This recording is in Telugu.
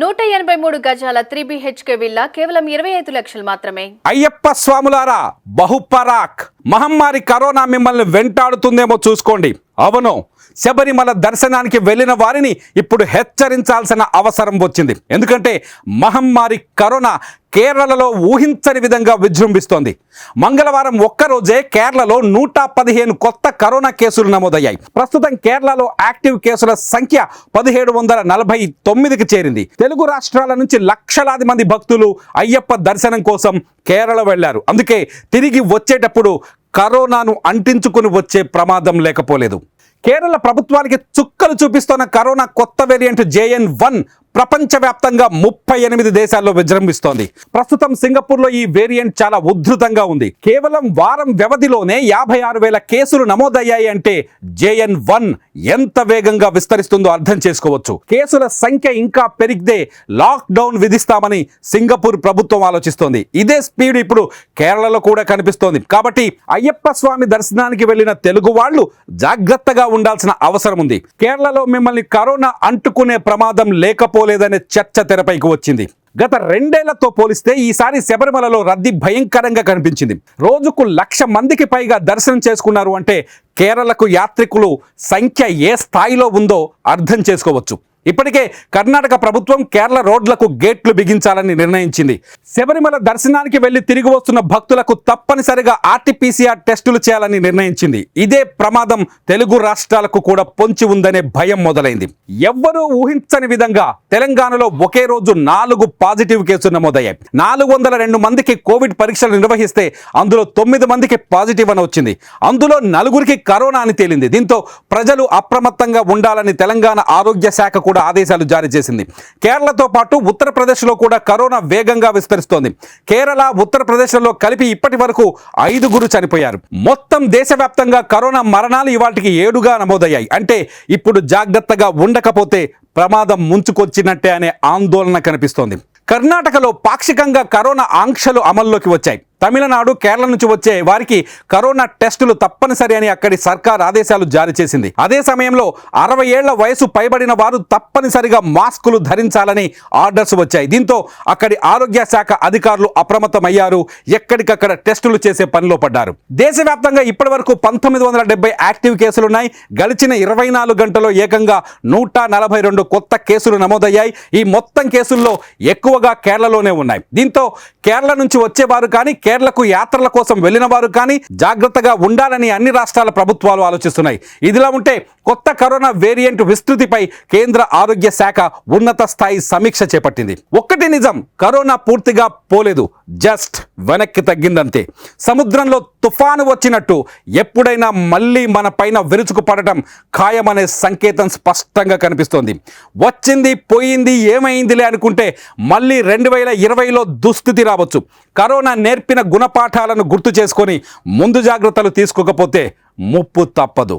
నూట ఎనభై మూడు గజాల త్రీ బిహెచ్కే విల్లా కేవలం ఇరవై ఐదు లక్షలు మాత్రమే. అయ్యప్ప స్వాములారా బహుపరాక్. మహమ్మారి కరోనా మిమ్మల్ని వెంటాడుతుందేమో చూసుకోండి. అవును శబరిమల దర్శనానికి వెళ్ళిన వారిని ఇప్పుడు హెచ్చరించాల్సిన అవసరం వచ్చింది. ఎందుకంటే మహమ్మారి కరోనా కేరళలో ఊహించని విధంగా విజృంభిస్తోంది. మంగళవారం ఒక్కరోజే కేరళలో నూట పదిహేను కొత్త కరోనా కేసులు నమోదయ్యాయి. ప్రస్తుతం కేరళలో యాక్టివ్ కేసుల సంఖ్య పదిహేడు వందల నలభై తొమ్మిదికి చేరింది. తెలుగు రాష్ట్రాల నుంచి లక్షలాది మంది భక్తులు అయ్యప్ప దర్శనం కోసం కేరళ వెళ్ళారు. అందుకే తిరిగి వచ్చేటప్పుడు కరోనాను అంటించుకుని వచ్చే ప్రమాదం లేకపోలేదు. కేరళ ప్రభుత్వానికి చుక్కలు చూపిస్తున్న కరోనా కొత్త వేరియంట్ జేఎన్ వన్ ప్రపంచవ్యాప్తంగా ముప్పై ఎనిమిది దేశాల్లో విజృంభిస్తోంది. ప్రస్తుతం సింగపూర్లో ఈ వేరియంట్ చాలా ఉధృతంగా ఉంది. కేవలం వారం వ్యవధిలోనే యాభై ఆరు వేల కేసులు నమోదయ్యాయి అంటే జేఎన్ వన్ ఎంత వేగంగా విస్తరిస్తుందో అర్థం చేసుకోవచ్చు. కేసుల సంఖ్య ఇంకా పెరిగితే లాక్డౌన్ విధిస్తామని సింగపూర్ ప్రభుత్వం ఆలోచిస్తోంది. ఇదే స్పీడ్ ఇప్పుడు కేరళలో కూడా కనిపిస్తోంది. కాబట్టి అయ్యప్ప స్వామి దర్శనానికి వెళ్ళిన తెలుగు వాళ్ళు జాగ్రత్తగా ఉండాల్సిన అవసరం ఉంది. కేరళలో మిమ్మల్ని కరోనా అంటుకునే ప్రమాదం లేకపోతే పోలేదనే చర్చ తెరపైకి వచ్చింది. గత రెండేళ్ళతో పోలిస్తే ఈసారి శబరిమలలో రద్దీ భయంకరంగా కనిపించింది. రోజుకు లక్ష మందికి పైగా దర్శనం చేసుకున్నారు అంటే కేరళకు యాత్రికులు సంఖ్య ఏ స్థాయిలో ఉందో అర్థం చేసుకోవచ్చు. ఇప్పటికే కర్ణాటక ప్రభుత్వం కేరళ రోడ్లకు గేట్లు బిగించాలని నిర్ణయించింది. శబరిమల దర్శనానికి వెళ్ళి తిరిగి వస్తున్న భక్తులకు తప్పనిసరిగా ఆర్టీపీసీఆర్ టెస్టులు చేయాలని నిర్ణయించింది. ఇదే ప్రమాదం తెలుగు రాష్ట్రాలకు కూడా పొంచి ఉందనే భయం మొదలైంది. ఎవ్వరూ ఊహించని విధంగా తెలంగాణలో ఒకే రోజు నాలుగు పాజిటివ్ కేసులు నమోదయ్యాయి. నాలుగు వందల రెండు మందికి కోవిడ్ పరీక్షలు నిర్వహిస్తే అందులో తొమ్మిది మందికి పాజిటివ్ అని వచ్చింది. అందులో నలుగురికి కరోనా అని తేలింది. దీంతో ప్రజలు అప్రమత్తంగా ఉండాలని తెలంగాణ ఆరోగ్య శాఖ కూడా ఆదేశాలు జారీ చేసింది. కేరళతో పాటు ఉత్తరప్రదేశ్లో కూడా కరోనా వేగంగా విస్తరిస్తోంది. కేరళ ఉత్తరప్రదేశ్లలో కలిపి ఇప్పటి వరకు ఐదుగురు చనిపోయారు. మొత్తం దేశవ్యాప్తంగా కరోనా మరణాలు ఇవాటికి ఏడుగా నమోదయ్యాయి. అంటే ఇప్పుడు జాగ్రత్తగా ఉండకపోతే ప్రమాదం ముంచుకొచ్చినట్టే అనే ఆందోళన కనిపిస్తోంది. కర్ణాటకలో పాక్షికంగా కరోనా ఆంక్షలు అమల్లోకి వచ్చాయి. తమిళనాడు కేరళ నుంచి వచ్చే వారికి కరోనా టెస్టులు తప్పనిసరి అని అక్కడి సర్కార్ ఆదేశాలు జారీ చేసింది. అదే సమయంలో అరవై ఏళ్ళ వయసు పైబడిన వారు తప్పనిసరిగా మాస్కులు ధరించాలని ఆర్డర్స్ వచ్చాయి. దీంతో అక్కడి ఆరోగ్య శాఖ అధికారులు అప్రమత్తమయ్యారు. ఎక్కడికక్కడ టెస్టులు చేసే పనిలో పడ్డారు. దేశవ్యాప్తంగా ఇప్పటి వరకు పంతొమ్మిది వందల డెబ్బై యాక్టివ్ కేసులున్నాయి. గడిచిన ఇరవై నాలుగు గంటల్లో ఏకంగా నూట నలభై రెండు కొత్త కేసులు నమోదయ్యాయి. ఈ మొత్తం కేసుల్లో ఎక్కువగా కేరళలోనే ఉన్నాయి. దీంతో కేరళ నుంచి వచ్చేవారు కానీ కేరళకు యాత్రల కోసం వెళ్ళిన వారు కానీ జాగ్రత్తగా ఉండాలని అన్ని రాష్ట్రాల ప్రభుత్వాలు ఆలోచిస్తున్నాయి. ఇదిలా ఉంటే కొత్త కరోనా వేరియంట్ విస్తృతిపై కేంద్ర ఆరోగ్య శాఖ ఉన్నత స్థాయి సమీక్ష చేపట్టింది. ఒక్కటి నిజం కరోనా పూర్తిగా పోలేదు. జస్ట్ వెనక్కి తగ్గిందంతే. సముద్రంలో తుఫాను వచ్చినట్టు ఎప్పుడైనా మళ్ళీ మన పైన విరుచుకు పడటం ఖాయమనే సంకేతం స్పష్టంగా కనిపిస్తోంది. వచ్చింది పోయింది ఏమైందిలే అనుకుంటే మళ్ళీ రెండు వేల ఇరవైలో దుస్థితి కావచ్చు. కరోనా నేర్పిన గుణపాఠాలను గుర్తు చేసుకొని ముందు జాగ్రత్తలు తీసుకోకపోతే ముప్పు తప్పదు.